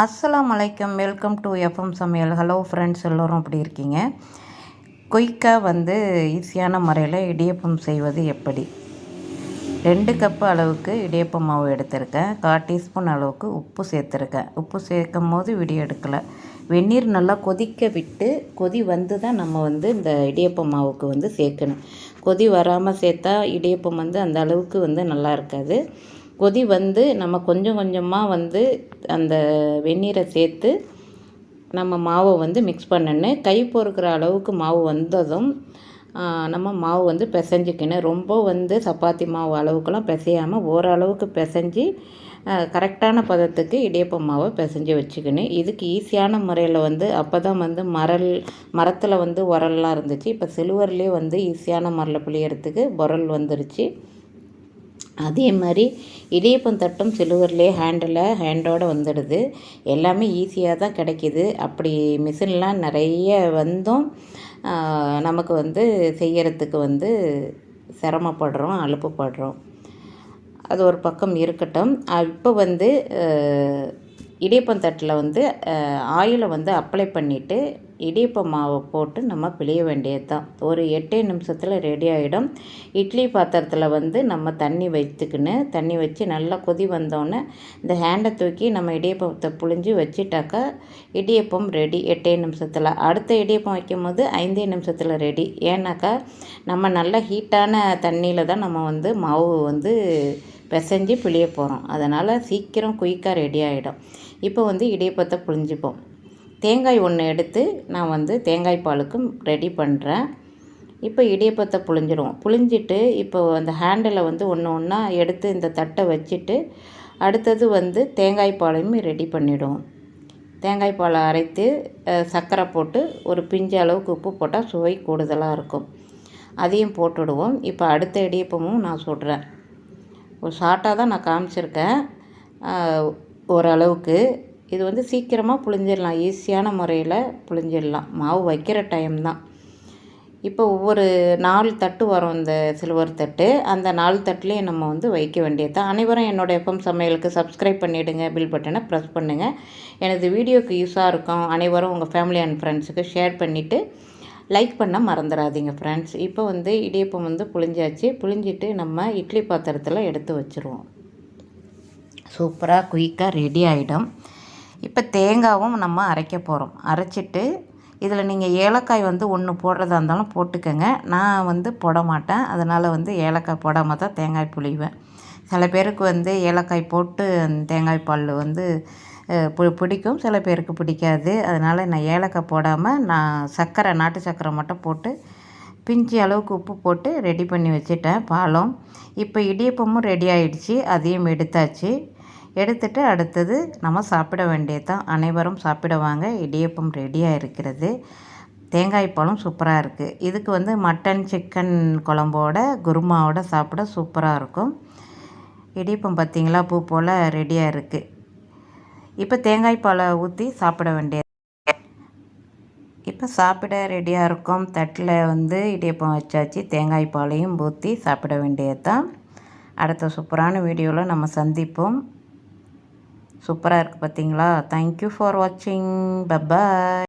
அஸ்ஸலாம் வலைக்கம் welcome to FM சமையல். ஹலோ ஃப்ரெண்ட்ஸ் எல்லோரும் அப்படி இருக்கீங்க? குயிக்காக வந்து ஈஸியான முறையில் இடியப்பம் செய்வது எப்படி? ரெண்டு கப்பு அளவுக்கு இடியப்பம் மாவு எடுத்திருக்கேன். கால் டீஸ்பூன் அளவுக்கு உப்பு சேர்த்துருக்கேன். உப்பு சேர்க்கும் போது விடி எடுக்கலை. வெந்நீர் நல்லா கொதிக்க விட்டு கொதி வந்து தான் நம்ம வந்து இந்த இடியப்பம் மாவுக்கு வந்து சேர்க்கணும். கொதி வராமல் சேர்த்தா இடியப்பம் வந்து அந்த அளவுக்கு வந்து நல்லா இருக்காது. கொதி வந்து நம்ம கொஞ்சம் கொஞ்சமாக வந்து அந்த வெந்நீரை சேர்த்து நம்ம மாவை வந்து மிக்ஸ் பண்ணணும் கை பொறுக்கிற அளவுக்கு மாவு வந்ததும் நம்ம மாவு வந்து பிசைஞ்சிக்கணும் ரொம்ப வந்து சப்பாத்தி மாவு அளவுக்குலாம் பிசையாமல் ஓரளவுக்கு பிசைஞ்சி கரெக்டான பதத்துக்கு இடியப்ப மாவை பிசைஞ்சு வச்சுக்கணும் இதுக்கு ஈஸியான முறையில் வந்து அப்போ தான் வந்து மரல் மரத்தில் வந்து உரல்லாம் இருந்துச்சு. இப்போ சில்வர்லேயே வந்து ஈஸியான மரல பிழியறதுக்கு உரல் வந்துருச்சு. அதே மாதிரி இடியப்பம் தட்டும் சிலுவர்லேயே ஹேண்டில் ஹேண்டோடு வந்துடுது. எல்லாமே ஈஸியாக தான் கிடைக்கிது. அப்படி மிஷின்லாம் நிறைய வந்தும் நமக்கு வந்து செய்கிறதுக்கு வந்து சிரமப்படுறோம் அலுப்புப்படுறோம். அது ஒரு பக்கம் இருக்கட்டும். இப்போ வந்து இடியப்பம் தட்டில் வந்து ஆயிலை வந்து அப்ளை பண்ணிவிட்டு இடியப்ப மாவை போட்டு நம்ம பிழிய வேண்டியது தான் ஒரு எட்டே நிமிஷத்தில் ரெடி ஆகிடும் இட்லி பாத்திரத்தில் வந்து நம்ம தண்ணி வைத்துக்கின்னு தண்ணி வச்சு நல்லா கொதி வந்தோடனே இந்த ஹேண்டை தூக்கி நம்ம இடியப்பத்தை புழிஞ்சு வச்சுட்டாக்கா இடியப்பம் ரெடி எட்டே நிமிஷத்தில். அடுத்த இடியப்பம் வைக்கும் போது ஐந்தே நிமிஷத்தில் ரெடி ஏன்னாக்கா நம்ம நல்ல ஹீட்டான தண்ணியில் தான் நம்ம வந்து மாவு வந்து பிசைஞ்சு பிழிய போகிறோம் அதனால் சீக்கிரம் குயிக்காக ரெடி ஆகிடும் இப்போ வந்து இடியப்பத்தை புழிஞ்சுப்போம். தேங்காய் ஒன்று எடுத்து நான் வந்து தேங்காய் பாலுக்கும் ரெடி பண்ணுறேன் இப்போ இடியப்பத்தை புழிஞ்சிடுவோம் புழிஞ்சிட்டு இப்போ அந்த ஹேண்டில் வந்து ஒன்று ஒன்றா எடுத்து இந்த தட்டை வச்சுட்டு அடுத்தது வந்து தேங்காய் பாலையும் ரெடி பண்ணிவிடுவோம் தேங்காய் பாலை அரைத்து சர்க்கரை போட்டு ஒரு பிஞ்சு அளவுக்கு உப்பு போட்டால் சுவை கூடுதலாக இருக்கும். அதையும் போட்டுடுவோம். இப்போ அடுத்த இடியப்பமும் நான் சொல்கிறேன் ஒரு ஷார்ட்டாக தான் நான் காமிச்சிருக்கேன். ஓரளவுக்கு. இது வந்து சீக்கிரமாக புழிஞ்சிடலாம் ஈஸியான முறையில் புழிஞ்சிடலாம் மாவு வைக்கிற டைம் தான். இப்போ ஒவ்வொரு நாலு தட்டு வரும் இந்த சில்வர் தட்டு. அந்த நாலு தட்டுலேயும் நம்ம வந்து வைக்க வேண்டியது தான் அனைவரும் என்னோடய எஃப்எம் சமையலுக்கு சப்ஸ்கிரைப் பண்ணிவிடுங்க பில் பட்டனை ப்ரெஸ் பண்ணுங்கள் எனது வீடியோக்கு யூஸாக இருக்கும். அனைவரும் உங்கள் ஃபேமிலி அண்ட் ஃப்ரெண்ட்ஸுக்கு ஷேர் பண்ணிவிட்டு லைக் பண்ண மறந்துடாதீங்க ஃப்ரெண்ட்ஸ் இப்போ வந்து இடியப்பம் வந்து புளிஞ்சாச்சு புளிஞ்சிட்டு நம்ம இட்லி பாத்திரத்தில் எடுத்து வச்சுருவோம். சூப்பராக குயிக்காக ரெடி ஆகிடும் இப்போ தேங்காவும் நம்ம அரைக்க போகிறோம் அரைச்சிட்டு இதில் நீங்கள் ஏலக்காய் வந்து ஒன்று போடுறதா இருந்தாலும் போட்டுக்கோங்க. நான் வந்து போட மாட்டேன். அதனால் வந்து ஏலக்காய் போடாமல் தான் தேங்காய் புளிவேன். சில பேருக்கு வந்து ஏலக்காய் போட்டு தேங்காய் பால் வந்து பிடிக்கும். சில பேருக்கு பிடிக்காது. அதனால் நான் ஏலக்காய் போடாமல் நான் சர்க்கரை நாட்டு சர்க்கரை மட்டும் போட்டு பிஞ்சு அளவுக்கு உப்பு போட்டு ரெடி பண்ணி வச்சுட்டேன் பாலம். இப்போ இடியப்பமும் ரெடி ஆகிடுச்சி அதையும் எடுத்தாச்சு. எடுத்துட்டு அடுத்தது நம்ம சாப்பிட வேண்டியது தான். அனைவரும் சாப்பிடுவாங்க இடியப்பம் ரெடியாக இருக்கிறது. தேங்காய் பழம் சூப்பராக இருக்குது இதுக்கு வந்து மட்டன் சிக்கன் குழம்போட குருமாவோட சாப்பிட சூப்பராக இருக்கும். இடியப்பம் பார்த்திங்களா பூ போல் ரெடியாக இருக்குது இப்போ தேங்காய் பாலை ஊற்றி சாப்பிட வேண்டியது. இப்போ சாப்பிட ரெடியாக இருக்கும். தட்டில் வந்து இடியப்பம் வச்சாச்சு. தேங்காய் பாலையும் ஊற்றி சாப்பிட வேண்டியது தான். அடுத்த சூப்பரான வீடியோவில் நம்ம சந்திப்போம். சூப்பராக இருக்குது பார்த்தீங்களா தேங்க்யூ ஃபார் வாட்சிங் பப்பாய்